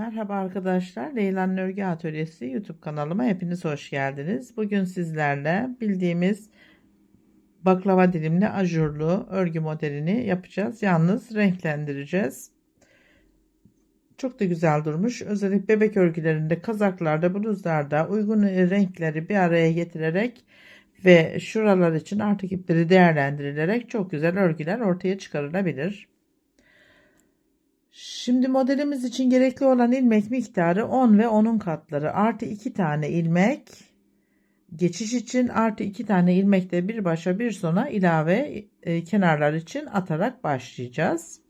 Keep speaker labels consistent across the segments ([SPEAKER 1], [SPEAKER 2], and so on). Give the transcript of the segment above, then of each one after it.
[SPEAKER 1] Merhaba arkadaşlar. Leyla'nın Örgü Atölyesi YouTube kanalıma hepiniz hoş geldiniz. Bugün sizlerle bildiğimiz baklava dilimli ajurlu örgü modelini yapacağız. Yalnız renklendireceğiz. Çok da güzel durmuş. Özellikle bebek örgülerinde, kazaklarda, bluzlarda uygun renkleri bir araya getirerek ve şuralar için artık ipleri değerlendirilerek çok güzel örgüler ortaya çıkarılabilir. Şimdi modelimiz için gerekli olan ilmek miktarı 10 ve 10'un katları artı 2 tane ilmek geçiş için artı 2 tane ilmek de bir başa bir sona ilave e, kenarlar için atarak başlayacağız.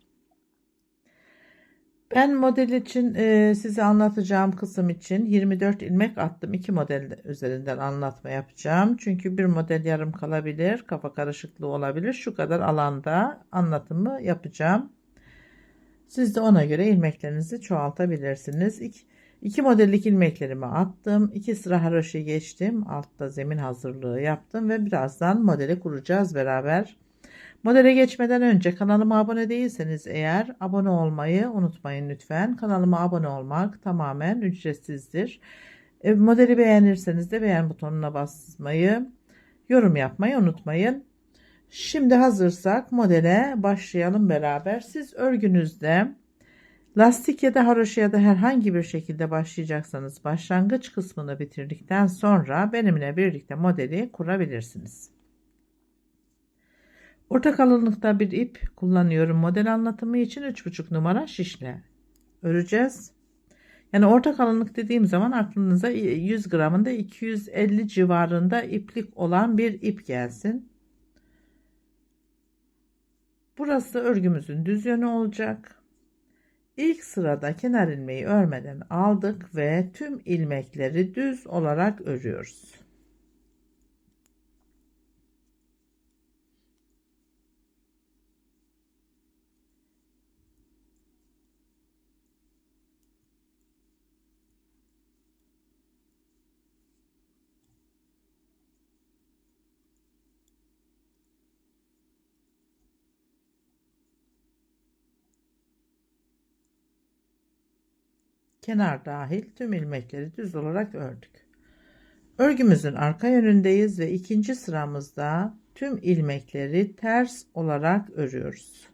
[SPEAKER 1] Ben model için e, size anlatacağım kısım için 24 ilmek attım. iki model üzerinden anlatma yapacağım. Çünkü bir model yarım kalabilir, kafa karışıklığı olabilir. Şu kadar alanda anlatımı yapacağım. Siz de ona göre ilmeklerinizi çoğaltabilirsiniz. İki, iki modellik ilmeklerimi attım. İki sıra haroşa geçtim. Altta zemin hazırlığı yaptım ve birazdan modeli kuracağız beraber. Modele geçmeden önce kanalıma abone değilseniz eğer abone olmayı unutmayın lütfen. Kanalıma abone olmak tamamen ücretsizdir. E, modeli beğenirseniz de beğen butonuna basmayı, yorum yapmayı unutmayın. Şimdi hazırsak modele başlayalım beraber. Siz örgünüzde lastik ya da haroşa ya da herhangi bir şekilde başlayacaksanız başlangıç kısmını bitirdikten sonra benimle birlikte modeli kurabilirsiniz. Orta kalınlıkta bir ip kullanıyorum. Model anlatımı için 3,5 numara şişle öreceğiz. Yani orta kalınlık dediğim zaman aklınıza 100 gramında 250 civarında iplik olan bir ip gelsin. Burası örgümüzün düz yönü olacak. İlk sırada kenar ilmeği örmeden aldık ve tüm ilmekleri düz olarak örüyoruz. Kenar dahil tüm ilmekleri düz olarak ördük. Örgümüzün arka yönündeyiz ve ikinci sıramızda tüm ilmekleri ters olarak örüyoruz.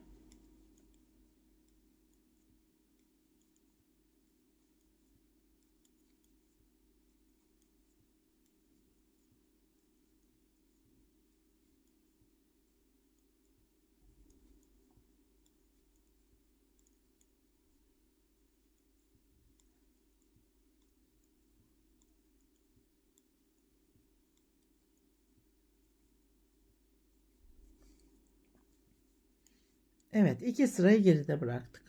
[SPEAKER 1] Evet iki sırayı geride bıraktık.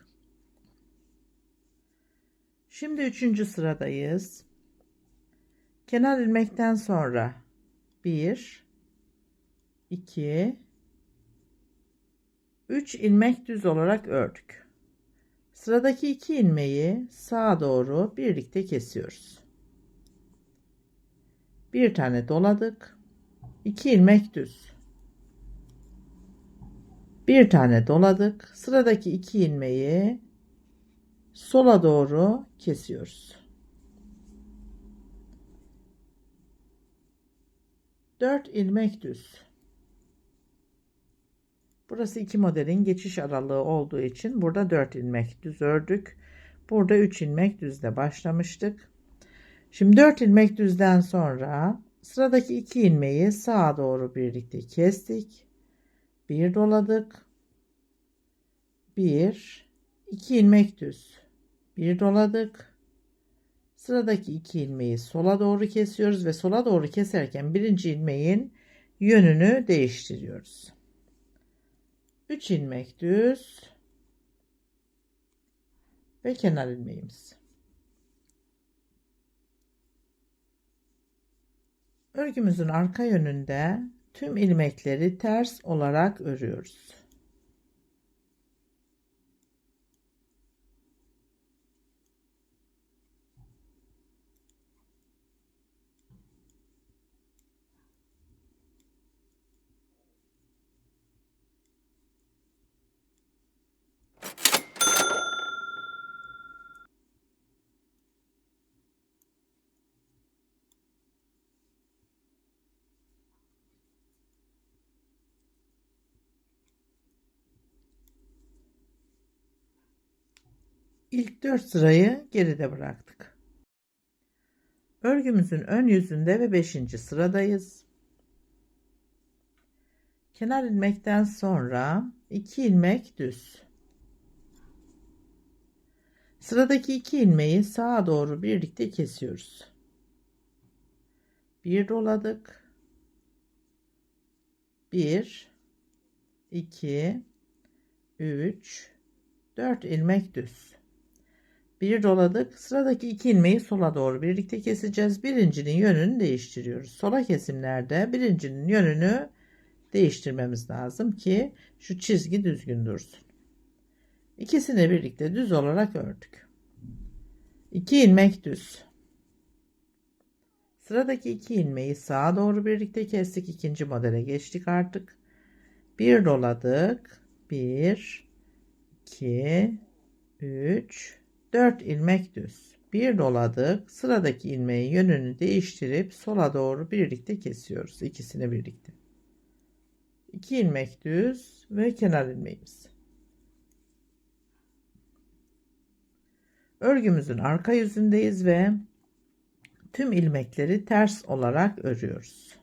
[SPEAKER 1] Şimdi üçüncü sıradayız. Kenar ilmekten sonra 1 2 3 ilmek düz olarak ördük. Sıradaki iki ilmeği sağa doğru birlikte kesiyoruz. Bir tane doladık. 2 ilmek düz bir tane doladık. Sıradaki iki ilmeği sola doğru kesiyoruz. 4 ilmek düz. Burası iki modelin geçiş aralığı olduğu için burada 4 ilmek düz ördük. Burada 3 ilmek düzle başlamıştık. Şimdi 4 ilmek düzden sonra sıradaki iki ilmeği sağa doğru birlikte kestik bir doladık. Bir, iki ilmek düz. Bir doladık. Sıradaki iki ilmeği sola doğru kesiyoruz ve sola doğru keserken birinci ilmeğin yönünü değiştiriyoruz. 3 ilmek düz ve kenar ilmeğimiz. Örgümüzün arka yönünde tüm ilmekleri ters olarak örüyoruz. İlk 4 sırayı geride bıraktık. Örgümüzün ön yüzünde ve 5. sıradayız. Kenar ilmekten sonra 2 ilmek düz. Sıradaki 2 ilmeği sağa doğru birlikte kesiyoruz. Bir doladık. 1 2 3 4 ilmek düz. Bir doladık. Sıradaki iki ilmeği sola doğru birlikte keseceğiz. Birincinin yönünü değiştiriyoruz. Sola kesimlerde birincinin yönünü değiştirmemiz lazım ki şu çizgi düzgün dursun. İkisini birlikte düz olarak ördük. 2 ilmek düz. Sıradaki iki ilmeği sağa doğru birlikte kestik. İkinci modele geçtik artık. Bir doladık. 1 2 3 4 ilmek düz. Bir doladık. Sıradaki ilmeğin yönünü değiştirip sola doğru birlikte kesiyoruz. İkisini birlikte. 2 ilmek düz ve kenar ilmeğimiz. Örgümüzün arka yüzündeyiz ve tüm ilmekleri ters olarak örüyoruz.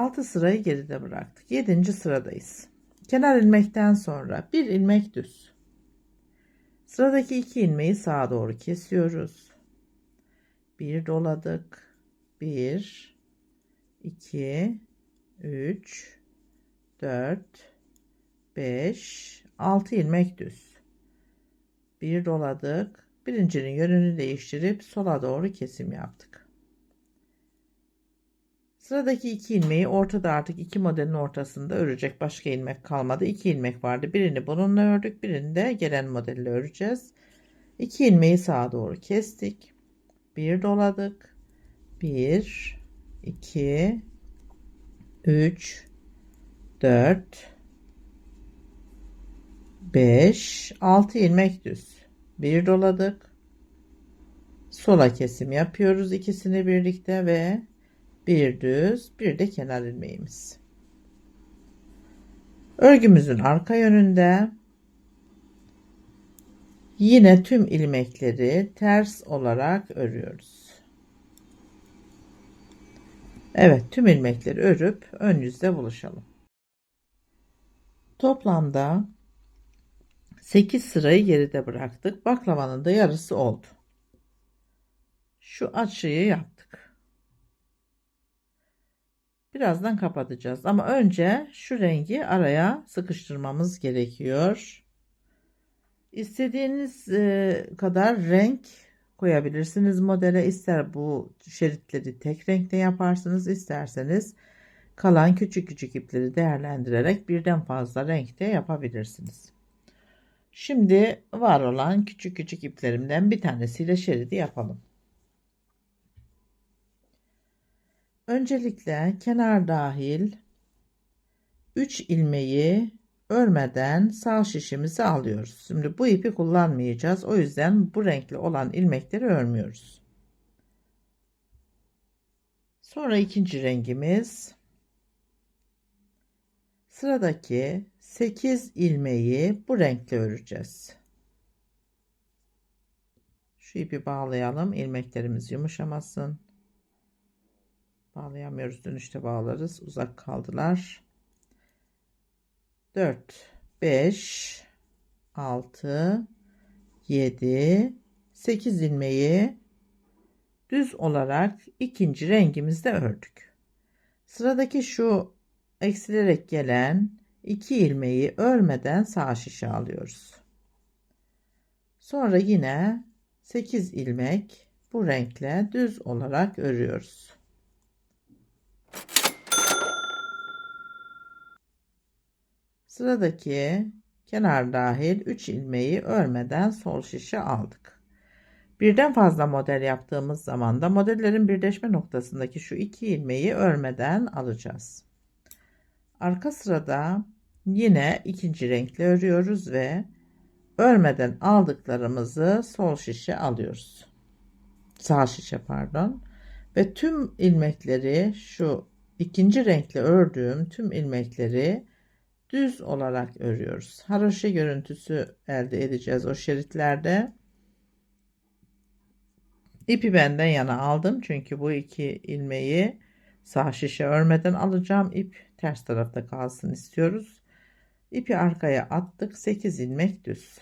[SPEAKER 1] Altı sırayı geride bıraktık. Yedinci sıradayız. Kenar ilmekten sonra bir ilmek düz. Sıradaki iki ilmeği sağa doğru kesiyoruz. Bir doladık. Bir, iki, üç, dört, beş, altı ilmek düz. Bir doladık. Birincinin yönünü değiştirip sola doğru kesim yaptık. Sıradaki iki ilmeği ortada artık iki modelin ortasında örecek başka ilmek kalmadı. İki ilmek vardı. Birini bununla ördük. Birini de gelen modelle öreceğiz. İki ilmeği sağa doğru kestik. Bir doladık. Bir, iki, üç, dört, beş, altı ilmek düz. Bir doladık. Sola kesim yapıyoruz ikisini birlikte ve bir düz bir de kenar ilmeğimiz. Örgümüzün arka yönünde yine tüm ilmekleri ters olarak örüyoruz. Evet tüm ilmekleri örüp ön yüzde buluşalım. Toplamda 8 sırayı geride bıraktık. Baklavanın da yarısı oldu. Şu açıyı yaptık. Birazdan kapatacağız. Ama önce şu rengi araya sıkıştırmamız gerekiyor. İstediğiniz e, kadar renk koyabilirsiniz modele. İster bu şeritleri tek renkte yaparsınız, isterseniz kalan küçük küçük ipleri değerlendirerek birden fazla renkte yapabilirsiniz. Şimdi var olan küçük küçük iplerimden bir tanesiyle şeridi yapalım. Öncelikle kenar dahil 3 ilmeği örmeden sağ şişimizi alıyoruz. Şimdi bu ipi kullanmayacağız. O yüzden bu renkli olan ilmekleri örmüyoruz. Sonra ikinci rengimiz sıradaki 8 ilmeği bu renkle öreceğiz. Şu ipi bağlayalım. ilmeklerimiz yumuşamasın. Bağlayamıyoruz. Dönüşte bağlarız. Uzak kaldılar. 4, 5, 6, 7, 8 ilmeği düz olarak ikinci rengimizde ördük. Sıradaki şu eksilerek gelen iki ilmeği örmeden sağ şişe alıyoruz. Sonra yine 8 ilmek bu renkle düz olarak örüyoruz. Sıradaki kenar dahil 3 ilmeği örmeden sol şişe aldık. Birden fazla model yaptığımız zaman da modellerin birleşme noktasındaki şu iki ilmeği örmeden alacağız. Arka sırada yine ikinci renkle örüyoruz ve örmeden aldıklarımızı sol şişe alıyoruz. Sağ şişe pardon. Ve tüm ilmekleri şu ikinci renkle ördüğüm tüm ilmekleri düz olarak örüyoruz. Haroşa görüntüsü elde edeceğiz o şeritlerde. İpi benden yana aldım çünkü bu iki ilmeği sağ şişe örmeden alacağım. İp ters tarafta kalsın istiyoruz. İpi arkaya attık. 8 ilmek düz.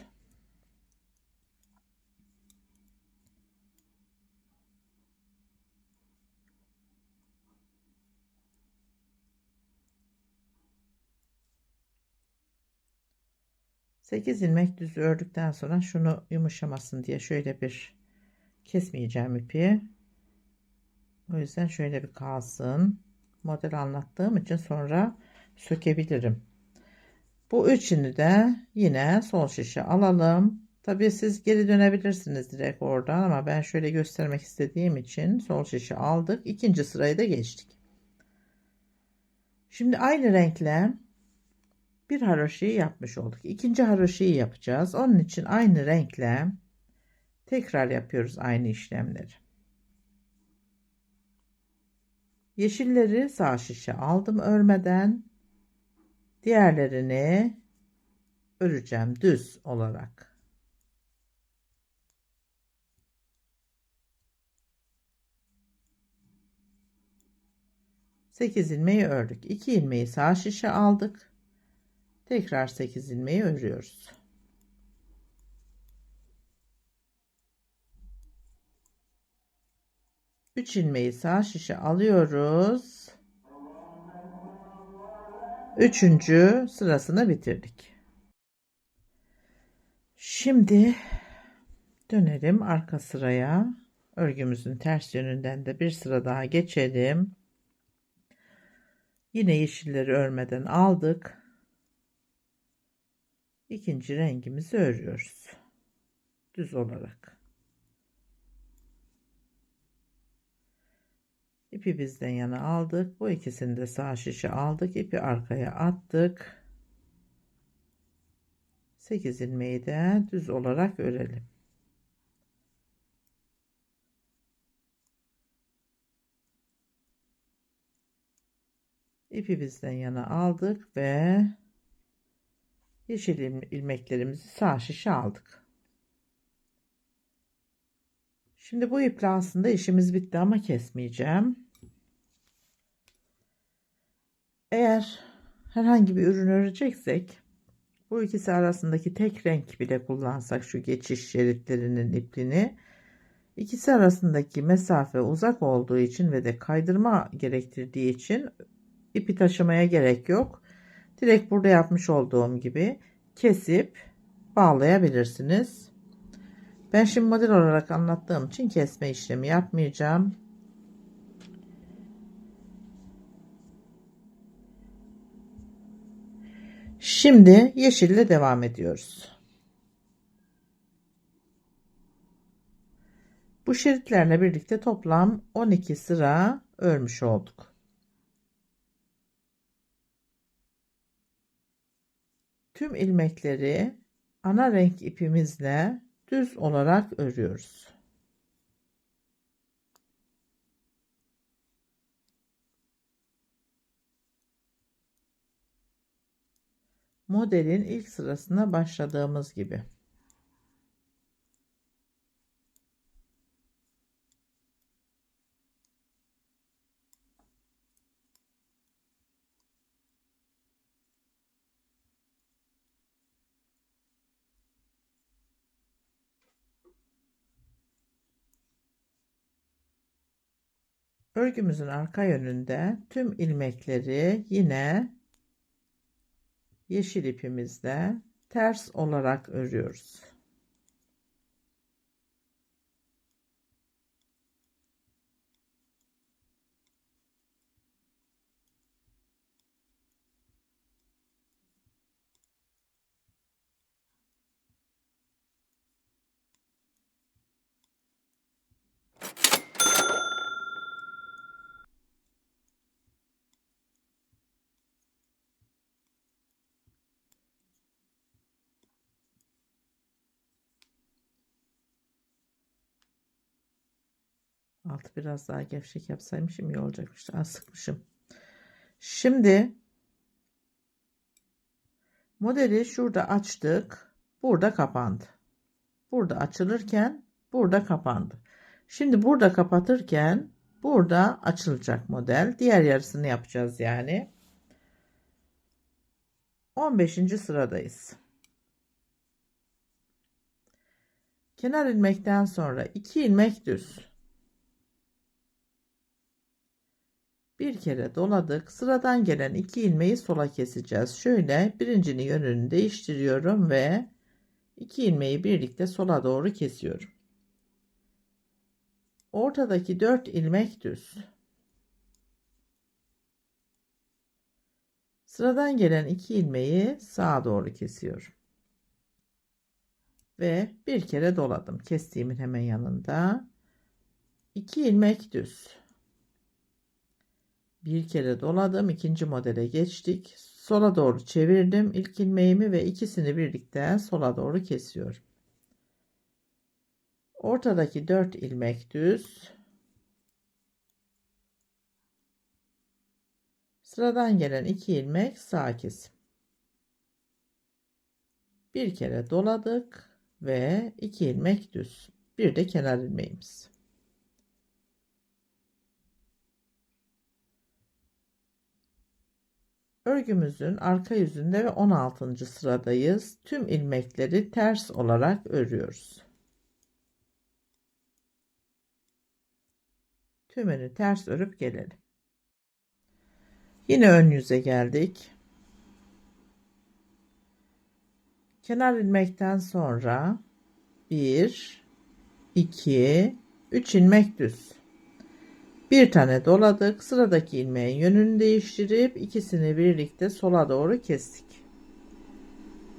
[SPEAKER 1] Sekiz ilmek düz ördükten sonra şunu yumuşamasın diye şöyle bir kesmeyeceğim ipi. O yüzden şöyle bir kalsın. Model anlattığım için sonra sökebilirim. Bu üçünü de yine sol şişe alalım. Tabii siz geri dönebilirsiniz direkt oradan ama ben şöyle göstermek istediğim için sol şişe aldık. İkinci sırayı da geçtik. Şimdi aynı renkle bir haroşayı yapmış olduk. İkinci haroşayı yapacağız. Onun için aynı renkle tekrar yapıyoruz aynı işlemleri. Yeşilleri sağ şişe aldım örmeden. Diğerlerini öreceğim düz olarak. Sekiz ilmeği ördük. İki ilmeği sağ şişe aldık. Tekrar sekiz ilmeği örüyoruz. 3 ilmeği sağ şişe alıyoruz. Üçüncü sırasını bitirdik. Şimdi dönelim arka sıraya. Örgümüzün ters yönünden de bir sıra daha geçelim. Yine yeşilleri örmeden aldık. İkinci rengimizi örüyoruz. Düz olarak. İpi bizden yana aldık. Bu ikisini de sağ şişe aldık. İpi arkaya attık. 8 ilmeği de düz olarak örelim. İpi bizden yana aldık ve yeşil ilmeklerimizi sağ şişe aldık. Şimdi bu iple aslında işimiz bitti ama kesmeyeceğim. Eğer herhangi bir ürün öreceksek bu ikisi arasındaki tek renk bile kullansak şu geçiş şeritlerinin ipini ikisi arasındaki mesafe uzak olduğu için ve de kaydırma gerektirdiği için ipi taşımaya gerek yok. Direkt burada yapmış olduğum gibi kesip bağlayabilirsiniz. Ben şimdi model olarak anlattığım için kesme işlemi yapmayacağım. Şimdi yeşille devam ediyoruz. Bu şeritlerle birlikte toplam 12 sıra örmüş olduk. Tüm ilmekleri ana renk ipimizle düz olarak örüyoruz. Modelin ilk sırasına başladığımız gibi. Örgümüzün arka yönünde tüm ilmekleri yine yeşil ipimizle ters olarak örüyoruz. Altı biraz daha gevşek yapsaymışım iyi olacakmış. Az sıkmışım. Şimdi modeli şurada açtık. Burada kapandı. Burada açılırken burada kapandı. Şimdi burada kapatırken burada açılacak model. Diğer yarısını yapacağız yani. 15. sıradayız. Kenar ilmekten sonra 2 ilmek düz. Bir kere doladık. Sıradan gelen 2 ilmeği sola keseceğiz. Şöyle birincinin yönünü değiştiriyorum ve 2 ilmeği birlikte sola doğru kesiyorum. Ortadaki 4 ilmek düz. Sıradan gelen 2 ilmeği sağa doğru kesiyorum. Ve bir kere doladım. Kestiğimin hemen yanında. 2 ilmek düz. Bir kere doladım. ikinci modele geçtik. Sola doğru çevirdim ilk ilmeğimi ve ikisini birlikte sola doğru kesiyorum. Ortadaki 4 ilmek düz. Sıradan gelen 2 ilmek sağ kesim. Bir kere doladık ve 2 ilmek düz. Bir de kenar ilmeğimiz. Örgümüzün arka yüzünde ve 16. sıradayız. Tüm ilmekleri ters olarak örüyoruz. Tümünü ters örüp gelelim. Yine ön yüze geldik. Kenar ilmekten sonra 1 2 3 ilmek düz. Bir tane doladık. Sıradaki ilmeğin yönünü değiştirip ikisini birlikte sola doğru kestik.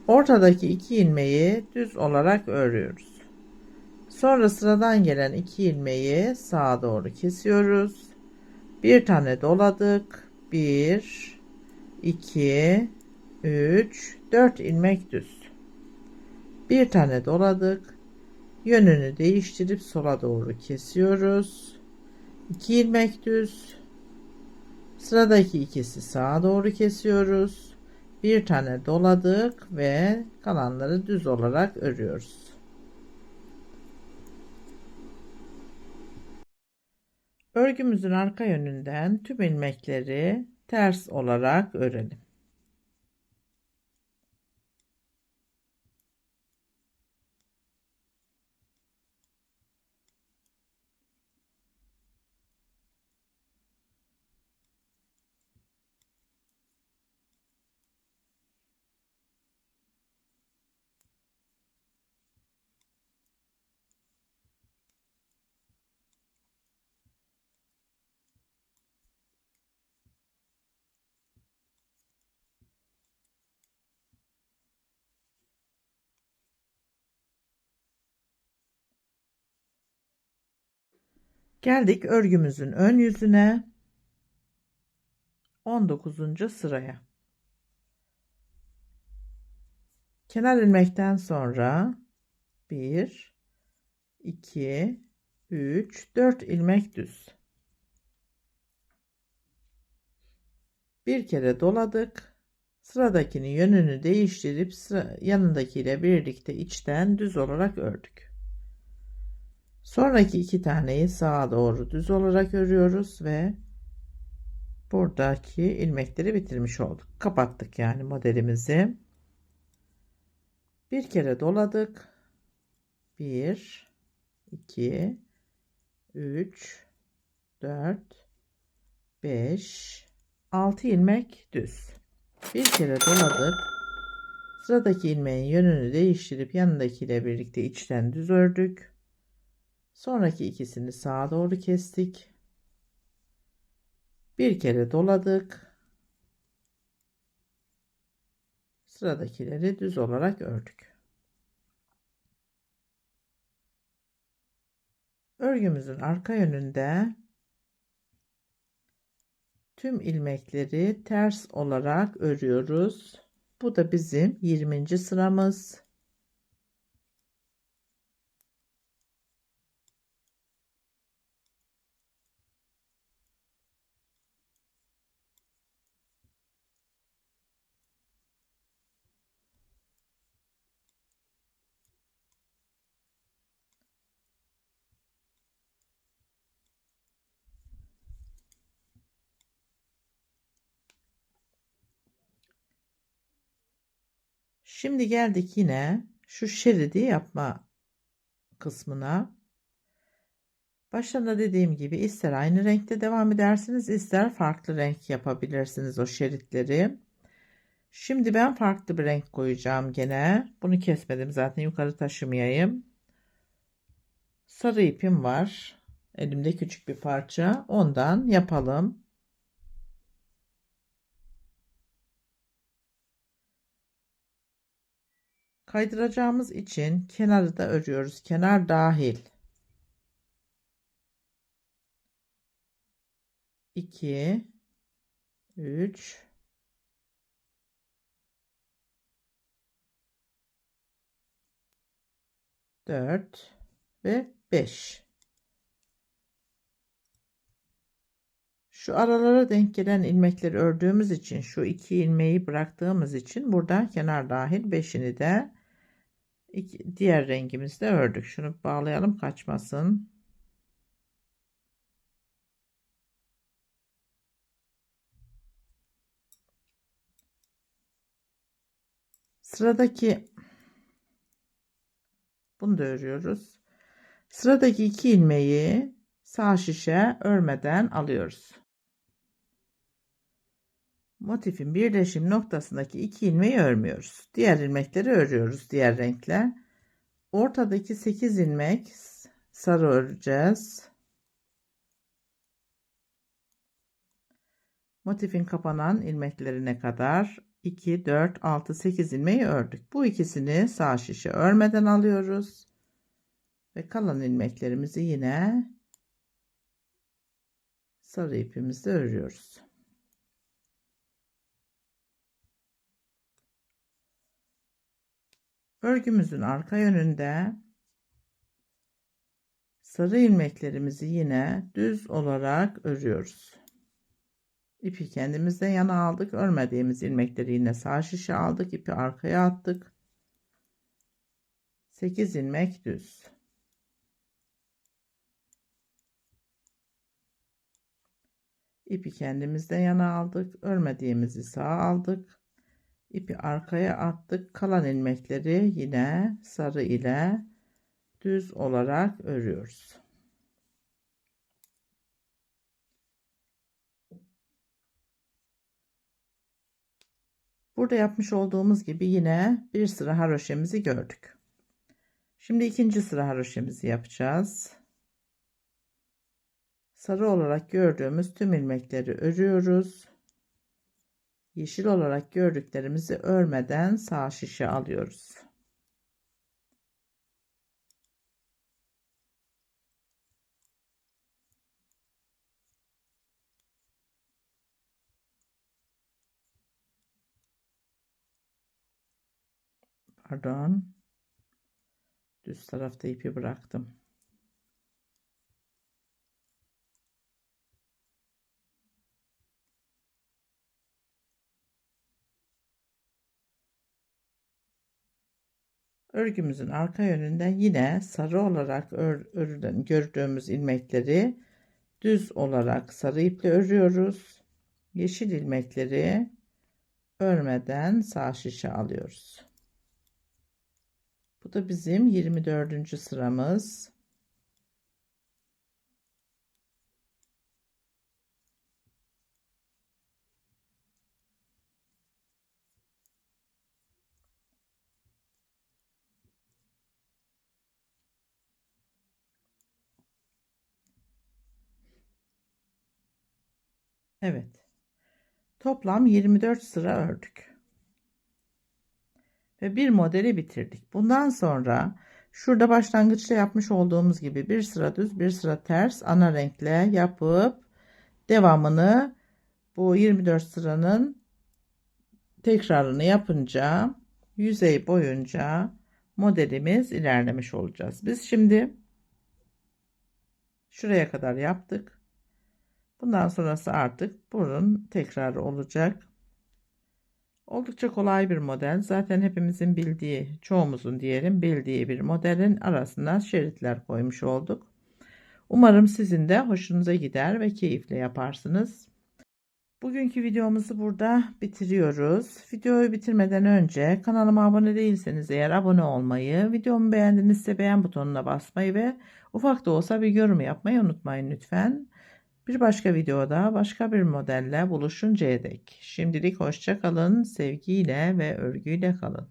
[SPEAKER 1] Ortadaki iki ilmeği düz olarak örüyoruz. Sonra sıradan gelen iki ilmeği sağa doğru kesiyoruz. Bir tane doladık. 1 2 3 4 ilmek düz. Bir tane doladık. Yönünü değiştirip sola doğru kesiyoruz. 2 ilmek düz. Sıradaki ikisi sağa doğru kesiyoruz. Bir tane doladık ve kalanları düz olarak örüyoruz. Örgümüzün arka yönünden tüm ilmekleri ters olarak örelim. Geldik örgümüzün ön yüzüne. 19. sıraya. Kenar ilmekten sonra 1 2 3 4 ilmek düz. Bir kere doladık. Sıradakinin yönünü değiştirip sıra, yanındakiyle birlikte içten düz olarak ördük. Sonraki iki taneyi sağa doğru düz olarak örüyoruz ve buradaki ilmekleri bitirmiş olduk. Kapattık yani modelimizi. Bir kere doladık. 1 2 3 4 5 6 ilmek düz. Bir kere doladık. Sıradaki ilmeğin yönünü değiştirip yanındakiyle birlikte içten düz ördük. Sonraki ikisini sağa doğru kestik. Bir kere doladık. Sıradakileri düz olarak ördük. Örgümüzün arka yönünde tüm ilmekleri ters olarak örüyoruz. Bu da bizim 20. sıramız. Şimdi geldik yine şu şeridi yapma kısmına. Başta da dediğim gibi ister aynı renkte devam edersiniz ister farklı renk yapabilirsiniz o şeritleri. Şimdi ben farklı bir renk koyacağım gene. Bunu kesmedim zaten yukarı taşımayayım. Sarı ipim var. Elimde küçük bir parça. Ondan yapalım. Kaydıracağımız için kenarı da örüyoruz. Kenar dahil. 2 3 4 ve 5 şu aralara denk gelen ilmekleri ördüğümüz için şu iki ilmeği bıraktığımız için burada kenar dahil 5'ini de iki, diğer rengimizde ördük şunu bağlayalım kaçmasın sıradaki bunu da örüyoruz. Sıradaki iki ilmeği sağ şişe örmeden alıyoruz. Motifin birleşim noktasındaki iki ilmeği örmüyoruz. Diğer ilmekleri örüyoruz diğer renkle. Ortadaki 8 ilmek sarı öreceğiz. Motifin kapanan ilmeklerine kadar 2, 4, 6, 8 ilmeği ördük. Bu ikisini sağ şişe örmeden alıyoruz. Ve kalan ilmeklerimizi yine sarı ipimizle örüyoruz. Örgümüzün arka yönünde sarı ilmeklerimizi yine düz olarak örüyoruz. İpi kendimizden yana aldık. Örmediğimiz ilmekleri yine sağ şişe aldık. İpi arkaya attık. 8 ilmek düz. İpi kendimizden yana aldık. Örmediğimizi sağ aldık. İpi arkaya attık. Kalan ilmekleri yine sarı ile düz olarak örüyoruz. Burada yapmış olduğumuz gibi yine bir sıra haroşemizi gördük. Şimdi ikinci sıra haroşemizi yapacağız. Sarı olarak gördüğümüz tüm ilmekleri örüyoruz. Yeşil olarak gördüklerimizi örmeden sağ şişe alıyoruz. pardon düz tarafta ipi bıraktım örgümüzün arka yönünden yine sarı olarak ör, örülen gördüğümüz ilmekleri düz olarak sarı iple örüyoruz yeşil ilmekleri örmeden sağ şişe alıyoruz bu da bizim 24. sıramız. Evet. Toplam 24 sıra ördük ve bir modeli bitirdik. Bundan sonra şurada başlangıçta yapmış olduğumuz gibi bir sıra düz bir sıra ters ana renkle yapıp devamını bu 24 sıranın tekrarını yapınca yüzey boyunca modelimiz ilerlemiş olacağız. Biz şimdi şuraya kadar yaptık. Bundan sonrası artık bunun tekrarı olacak. Oldukça kolay bir model. Zaten hepimizin bildiği, çoğumuzun diyelim bildiği bir modelin arasına şeritler koymuş olduk. Umarım sizin de hoşunuza gider ve keyifle yaparsınız. Bugünkü videomuzu burada bitiriyoruz. Videoyu bitirmeden önce kanalıma abone değilseniz eğer abone olmayı, videomu beğendinizse beğen butonuna basmayı ve ufak da olsa bir yorum yapmayı unutmayın lütfen. Bir başka videoda başka bir modelle buluşuncaya dek. Şimdilik hoşça kalın, sevgiyle ve örgüyle kalın.